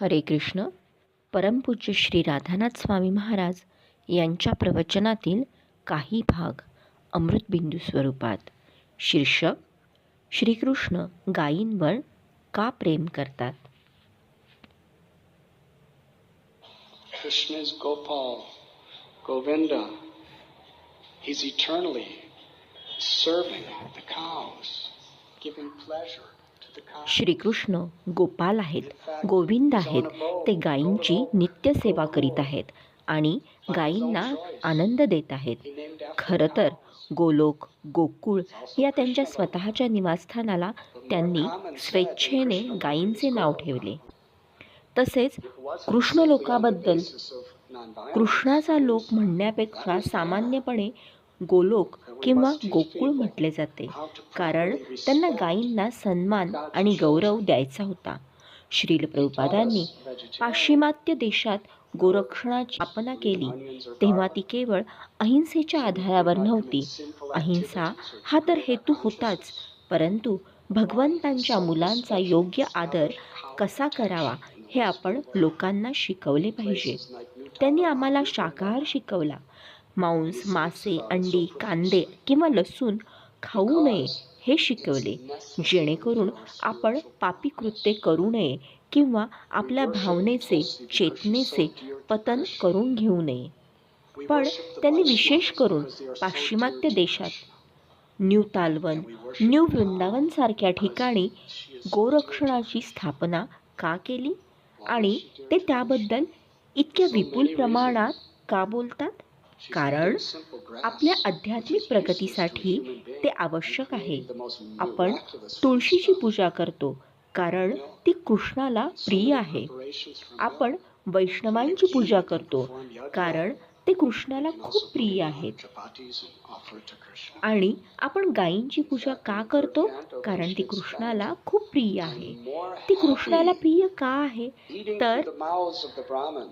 हरे कृष्ण. परमपूज्य श्री राधानाथ स्वामी महाराज यांच्या प्रवचनातील काही भाग अमृतबिंदू स्वरूपात. शीर्षक श्रीकृष्ण गायींवर का प्रेम करतात? श्रीकृष्ण गोपाल आहेत गोविंद आहेत ते गायींची नित्यसेवा करीत आहेत आणि गायींना आनंद देत आहेत. खरं तर गोलोक गोकुळ या त्यांच्या स्वतःच्या निवासस्थानाला त्यांनी स्वेच्छेने गायींचे नाव ठेवले. तसेच कृष्ण लोकाबद्दल कृष्णाचा लोक म्हणण्यापेक्षा सामान्यपणे गोलोक किंवा गोकुळ म्हटले जाते. कारण त्यांना गायींना सन्मान आणि गौरव द्यायचा होता. श्रील प्रभुपादांनी पाश्चिमात्य देशात गोरक्षणाची स्थापना केली. तेव्हा ती केवळ अहिंसेच्या आधारावर नव्हती. अहिंसा हा तर हेतू होताच. परंतु भगवंतांच्या मुलांचा योग्य आदर कसा करावा हे आपण लोकांना शिकवले पाहिजे. त्यांनी आम्हाला शाकाहार शिकवला. मांस मासे अंडी कांदे किंवा लसूण खाऊ नये हे शिकवले. जेणेकरून आपण पापी कृत्ये करू नये किंवा आपल्या भावनेचे चेतनेचे पतन करून घेऊ नये. पण त्यांनी विशेष करून पाश्चिमात्य देशात न्यू तालवन न्यू वृंदावन सारख्या ठिकाणी गोरक्षणाची स्थापना का केली? आणि ते त्याबद्दल इतक्या विपुल प्रमाणात का बोलतात? कारण आपल्या आध्यात्मिक प्रगतीसाठी ते आवश्यक आहे. आपण तुळशीची पूजा करतो कारण ती कृष्णाला प्रिय आहे. आपण वैष्णवांची पूजा करतो कारण ते कृष्णाला खूप प्रिय आहेत. आणि आपण गायींची पूजा का करतो? कारण ती कृष्णाला खूप प्रिय आहे. ती कृष्णाला प्रिय का आहे? तर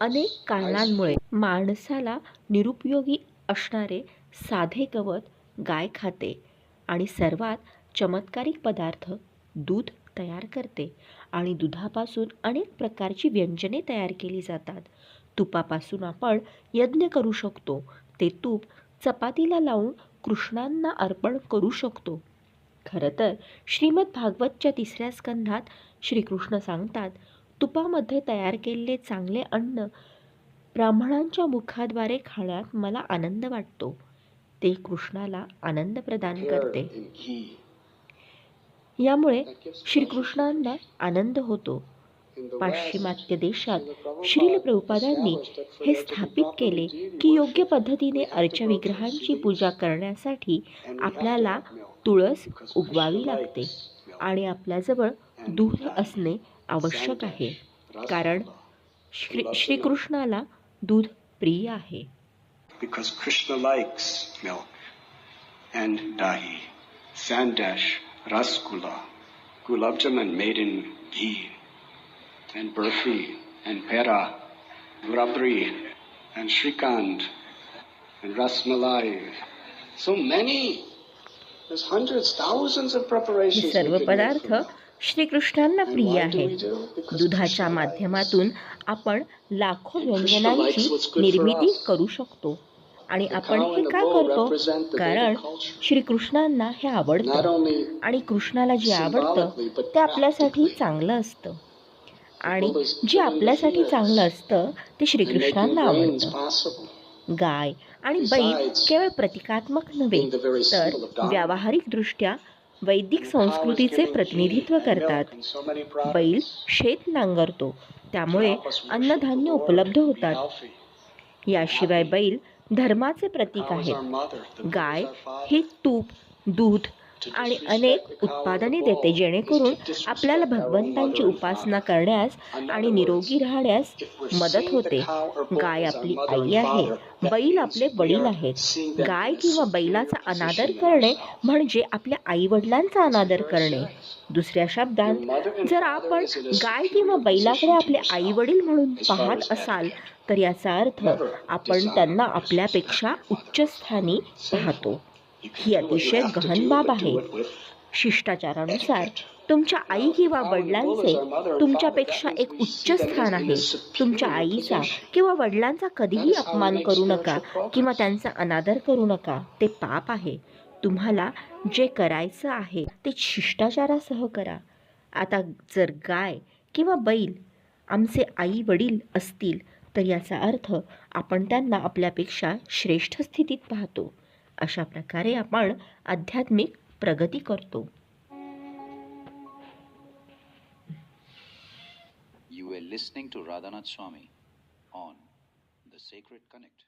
अनेक कारणांमुळे माणसाला निरुपयोगी असणारे साधे गवत गाय खाते आणि सर्वात चमत्कारिक पदार्थ दूध तयार करते आणि दुधापासून अनेक प्रकारची व्यंजने तयार केली जातात. तुपापासून आपण यज्ञ करू शकतो. ते तूप चपातीला लावून कृष्णांना अर्पण करू शकतो. खरं तर श्रीमद भागवतच्या तिसऱ्या स्कंधात श्रीकृष्ण सांगतात तुपामध्ये तयार केलेले चांगले अन्न ब्राह्मणांच्या मुखाद्वारे खाण्यात मला आनंद वाटतो. ते कृष्णाला आनंद प्रदान करते. यामुळे श्रीकृष्णांना आनंद होतो. पाश्चिमात्य देशात श्रील प्रभुपादांनी हे स्थापित केले की योग्य पद्धतीने अर्चा विग्रहांची पूजा करण्यासाठी आपल्याला तुळस उगवावी लागते आणि आपल्याजवळ दूध असणे आवश्यक आहे. कारण श्री श्रीकृष्णाला दूध प्रिय आहे. Because Krishna likes milk and dahi, sandash, rasgulla, gulab jamun made in ghee, and Burfi and Pera Rabri and Shrikand and Rasmalai. So many. There's hundreds, thousands of preparations. Shri कृष्णांना प्रिय आहे दुधाच्या माध्यमातून आपण लाखो व्यंजनांची निर्मिती करू शकतो. आणि आपण हे का करतो? कारण श्री कृष्णांना हे आवडतं. आणि कृष्णाला जे आवडतं ते आपल्यासाठी चांगलं असतं. आणि जे आपल्यासाठी चांगलं असतं ते श्रीकृष्णांना आवडतं. गाय आणि बैल केवळ प्रतिकात्मक नव्हे तर व्यावहारिकदृष्ट्या वैदिक संस्कृतीचे प्रतिनिधित्व करतात. बैल शेत नांगरतो त्यामुळे अन्नधान्य उपलब्ध होतात. याशिवाय बैल धर्माचे प्रतीक आहे गाय हे तूप दूध आणि अनेक उत्पादने देते जेणेकरून आपल्याला भगवंतांची उपासना करण्यास आणि निरोगी राहण्यास मदत होते. गाय आपली आई आहे बैल आपले वडील आहेत. गाय किंवा बैलाचा अनादर करणे म्हणजे आपल्या आई वडिलांचा अनादर करणे. दुसऱ्या शब्दांत जर आपण गाय किंवा बैलाकडे आपले आई वडील म्हणून पाहत असाल तर याचा अर्थ आपण त्यांना आपल्यापेक्षा उच्च स्थानी पाहतो. ही अतिशय गहन बाब आहे. शिष्टाचारानुसार तुमच्या आई किंवा वडिलांचे तुमच्यापेक्षा एक उच्च स्थान आहे. तुमच्या आईचा किंवा वडिलांचा कधीही अपमान करू नका किंवा त्यांचा अनादर करू नका. ते पाप आहे. तुम्हाला जे करायचं आहे ते शिष्टाचारासह करा. आता जर गाय किंवा बैल आमचे आई वडील असतील तर याचा अर्थ आपण त्यांना आपल्यापेक्षा श्रेष्ठ स्थितीत पाहतो. अशा प्रकारे आपण आध्यात्मिक प्रगती करतो you are listening to Radhanath Swami on the secret connect